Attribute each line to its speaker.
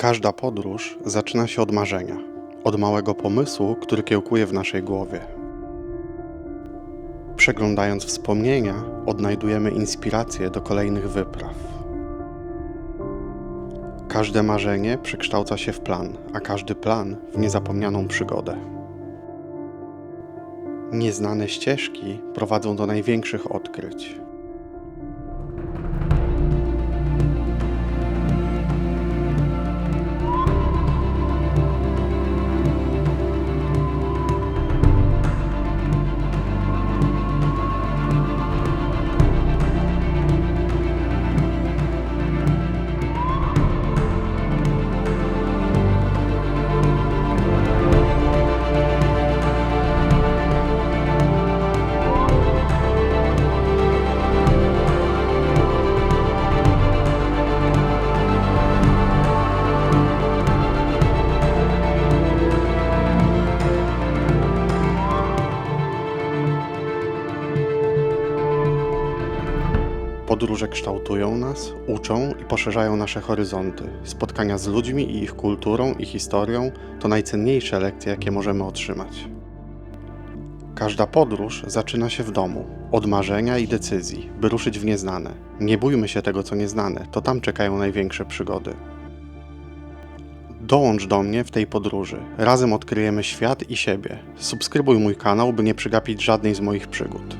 Speaker 1: Każda podróż zaczyna się od marzenia, od małego pomysłu, który kiełkuje w naszej głowie. Przeglądając wspomnienia, odnajdujemy inspiracje do kolejnych wypraw. Każde marzenie przekształca się w plan, a każdy plan w niezapomnianą przygodę. Nieznane ścieżki prowadzą do największych odkryć. Podróże kształtują nas, uczą i poszerzają nasze horyzonty. Spotkania z ludźmi i ich kulturą i historią to najcenniejsze lekcje, jakie możemy otrzymać. Każda podróż zaczyna się w domu, od marzenia i decyzji, by ruszyć w nieznane. Nie bójmy się tego, co nieznane, to tam czekają największe przygody. Dołącz do mnie w tej podróży. Razem odkryjemy świat i siebie. Subskrybuj mój kanał, by nie przegapić żadnej z moich przygód.